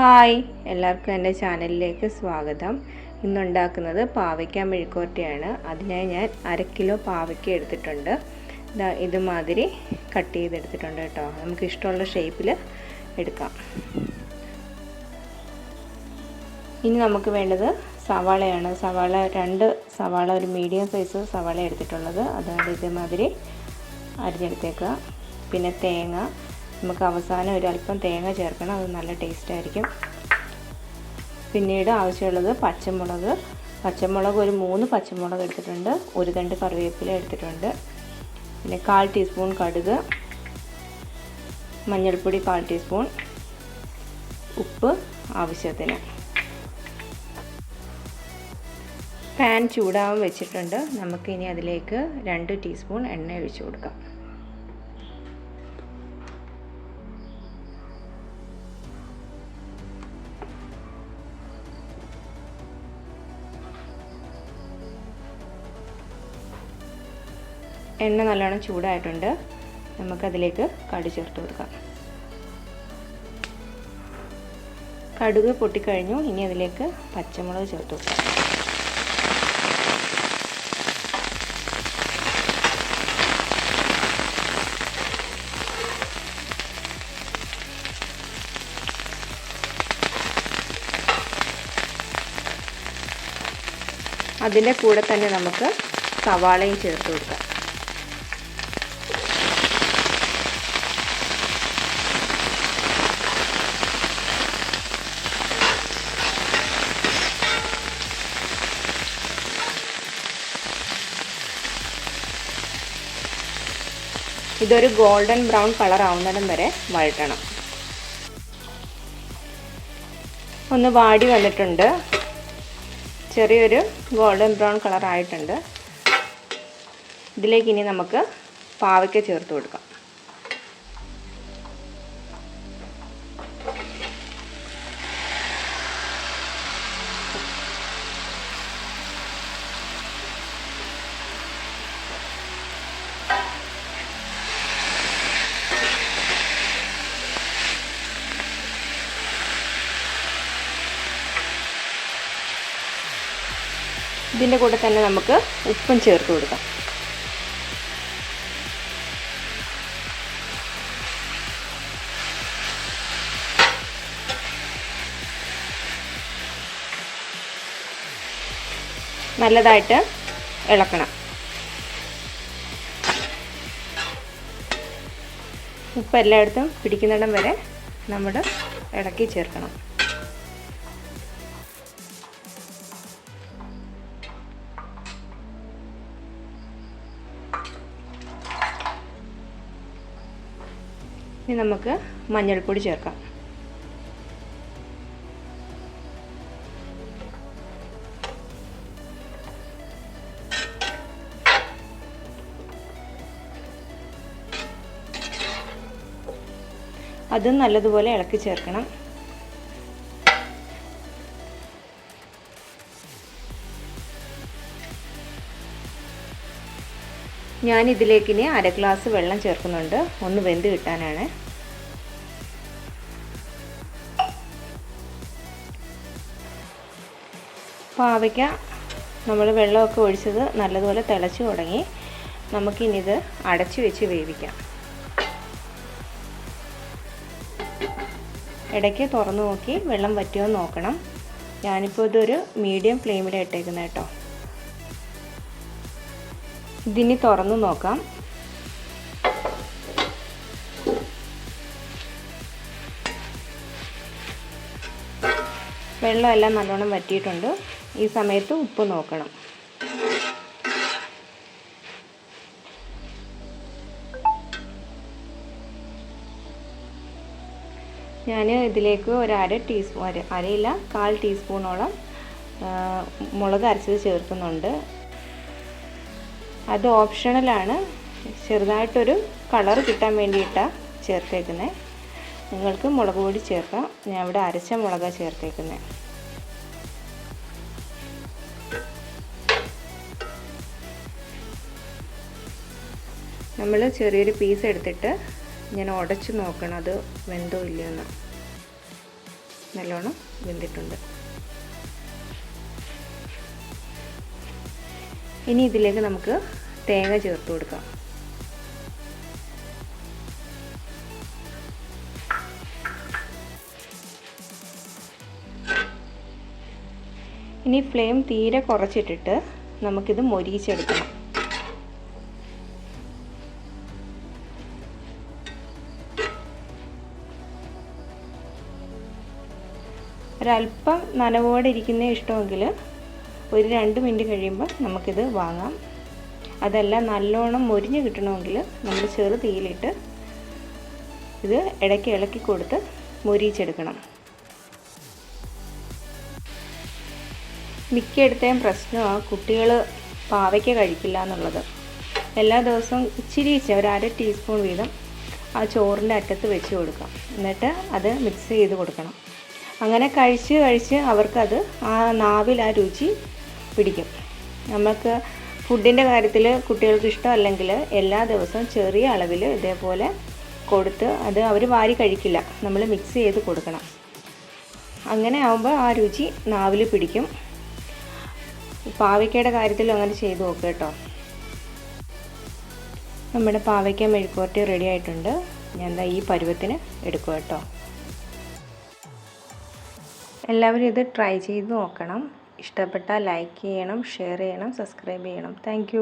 Hi എല്ലാവർക്കും എന്റെ ചാനലിലേക്ക് സ്വാഗതം. ഇന്നുണ്ടാക്കുന്നത് പാവയ്ക്ക മെഴുക്കോട്ടയാണ് അതിനായി ഞാൻ അര കിലോ പാവയ്ക്ക എടുത്തിട്ടുണ്ട്. ഇതാ ഇതുമാതിരി കട്ട് ചെയ്തെടുത്തിട്ടുണ്ട് കേട്ടോ. നമുക്ക് ഇഷ്ടമുള്ള ഷേപ്പിൽ എടുക്കാം. ഇനി നമുക്ക് വേണ്ടത് സവാളയാണ്. സവാള രണ്ട് സവാള ഒരു മീഡിയം സൈസ് സവാള എടുത്തിട്ടുള്ളത്. അതുകൊണ്ട് ഇതേമാതിരി അരിഞ്ഞെടുത്തേക്കുക. പിന്നെ തേങ്ങ നമുക്ക് അവസാനം ഒരല്പം തേങ്ങ ചേർക്കണം അത് നല്ല ടേസ്റ്റ് ആയിരിക്കും. പിന്നീട് ആവശ്യമുള്ളത് പച്ചമുളക്. പച്ചമുളക് ഒരു മൂന്ന് പച്ചമുളക് എടുത്തിട്ടുണ്ട്. ഒരു രണ്ട് കറിവേപ്പില എടുത്തിട്ടുണ്ട്. പിന്നെ കാൽ ടീസ്പൂൺ കടുക്. മഞ്ഞൾപ്പൊടി കാൽ ടീസ്പൂൺ ഉപ്പ് ആവശ്യത്തിന്. പാൻ ചൂടാവും വെച്ചിട്ടുണ്ട്. നമുക്കിനി അതിലേക്ക് രണ്ട് ടീസ്പൂൺ എണ്ണ ഒഴിച്ചു കൊടുക്കാം. എണ്ണ നല്ലോണം ചൂടായിട്ടുണ്ട്. നമുക്കതിലേക്ക് കടു ചേർത്ത് കൊടുക്കാം. കടുക് പൊട്ടിക്കഴിഞ്ഞു. ഇനി അതിലേക്ക് പച്ചമുളക് ചേർത്ത് കൊടുക്കാം. അതിന്റെ കൂടെ തന്നെ നമുക്ക് സവാളയും ചേർത്ത് കൊടുക്കാം. ഇതൊരു ഗോൾഡൻ ബ്രൗൺ കളർ ആവുന്നിടം വരെ വഴറ്റണം. ഒന്ന് വാടി വന്നിട്ടുണ്ട്. ചെറിയൊരു ഗോൾഡൻ ബ്രൗൺ കളർ ആയിട്ടുണ്ട്. ഇതിലേക്ക് ഇനി നമുക്ക് പാവയ്ക്ക ചേർത്ത് കൊടുക്കാം. ഇതിന്റെ കൂടെ തന്നെ നമുക്ക് ഉപ്പും ചേർത്ത് കൊടുക്കാം. നല്ലതായിട്ട് ഇളക്കണം. ഉപ്പ് എല്ലായിടത്തും പിടിക്കുന്നിടം വരെ നമ്മൾ ഇളക്കി ചേർക്കണം. ഇനി നമുക്ക് മഞ്ഞൾപ്പൊടി ചേർക്കാം. അതും നല്ലതുപോലെ ഇളക്കി ചേർക്കണം. ഞാൻ ഇതിലേക്ക് ഇനി അര ഗ്ലാസ് വെള്ളം ചേർക്കുന്നുണ്ട്. ഒന്ന് വെന്ത് കിട്ടാനാണ്. പാവയ്ക്ക നമ്മൾ വെള്ളമൊക്കെ ഒഴിച്ചത് നല്ലതുപോലെ തിളച്ച് തുടങ്ങി. നമുക്കിനിത് അടച്ചു വെച്ച് വേവിക്കാം. ഇടയ്ക്ക് തുറന്നു നോക്കി വെള്ളം പറ്റുമോ നോക്കണം. ഞാനിപ്പോൾ ഇതൊരു മീഡിയം ഫ്ലെയിമിലാണ് ഇട്ടേക്കുന്നത് കേട്ടോ. ഇതിനി തുറന്നു നോക്കാം. വെള്ളമെല്ലാം നല്ലോണം വറ്റിയിട്ടുണ്ട്. ഈ സമയത്ത് ഉപ്പ് നോക്കണം. ഞാൻ ഇതിലേക്ക് ഒരു അര ടീസ്പൂൺ അര അരയില്ല കാൽ ടീസ്പൂണോളം മുളക് അരച്ചത് ചേർക്കുന്നുണ്ട്. അത് ഓപ്ഷണലാണ്. ചെറുതായിട്ടൊരു കളർ കിട്ടാൻ വേണ്ടിയിട്ടാണ് ചേർത്തേക്കുന്നത് നിങ്ങൾക്ക് മുളക് പൊടി ചേർക്കാം. ഞാൻ ഇവിടെ അരച്ച മുളകാണ് ചേർത്തേക്കുന്നത് നമ്മൾ ചെറിയൊരു പീസ് എടുത്തിട്ട് ഞാൻ ഉടച്ച് നോക്കണം. അത് വെന്തോ ഇല്ലയെന്ന്. നല്ലോണം വെന്തിട്ടുണ്ട്. ഇനി ഇതിലേക്ക് നമുക്ക് തേങ്ങ ചേർത്ത് കൊടുക്കാം. ഇനി ഫ്ലെയിം തീരെ കുറച്ചിട്ടിട്ട് നമുക്കിത് മൊരിയിച്ചെടുക്കണം. ഒരല്പം നനവോടെ ഇരിക്കുന്ന ഇഷ്ടമെങ്കിൽ ഒരു രണ്ട് മിനിറ്റ് കഴിയുമ്പോൾ നമുക്കിത് വാങ്ങാം. അതല്ല നല്ലോണം മൊരിഞ്ഞ് കിട്ടണമെങ്കിൽ നമ്മൾ ചെറു തീയിലിട്ട് ഇത് ഇടയ്ക്ക് ഇളക്കി കൊടുത്ത് മൊരിയിച്ചെടുക്കണം. മിക്കയിടത്തെയും പ്രശ്നമാണ് കുട്ടികൾ പാവയ്ക്ക കഴിക്കില്ല എന്നുള്ളത്. എല്ലാ ദിവസവും ഇച്ചിരി ഒരു അര ടീസ്പൂൺ വീതം ആ ചോറിന്റെ അറ്റത്ത് വെച്ച് കൊടുക്കാം എന്നിട്ട് അത് മിക്സ് ചെയ്ത് കൊടുക്കണം. അങ്ങനെ കഴിച്ച് കഴിച്ച് അവർക്കത് ആ നാവിൽ ആ രുചി പിടിക്കും. നമുക്ക് ഫുഡിന്റെ കാര്യത്തിൽ കുട്ടികൾക്ക് ഇഷ്ടമല്ലെങ്കിൽ എല്ലാ ദിവസവും ചെറിയ അളവിൽ ഇതേപോലെ കൊടുത്ത് അത് അവർ വാരി കഴിക്കില്ല. നമ്മൾ മിക്സ് ചെയ്ത് കൊടുക്കണം. അങ്ങനെ ആകുമ്പോൾ ആ രുചി നാവിൽ പിടിക്കും. പാവയ്ക്കയുടെ കാര്യത്തിലും അങ്ങനെ ചെയ്ത് നോക്കുക കേട്ടോ. നമ്മുടെ പാവയ്ക്ക മെഴുക്കുവരട്ടി റെഡി ആയിട്ടുണ്ട്. ഞാൻ എന്താ ഈ പരുവത്തിന് എടുക്കുക കേട്ടോ. എല്ലാവരും ഇത് ട്രൈ ചെയ്ത് നോക്കണം. ഇഷ്ടപ്പെട്ടാൽ ലൈക്ക് ചെയ്യണം ഷെയർ ചെയ്യണം സബ്സ്ക്രൈബ് ചെയ്യണം. താങ്ക്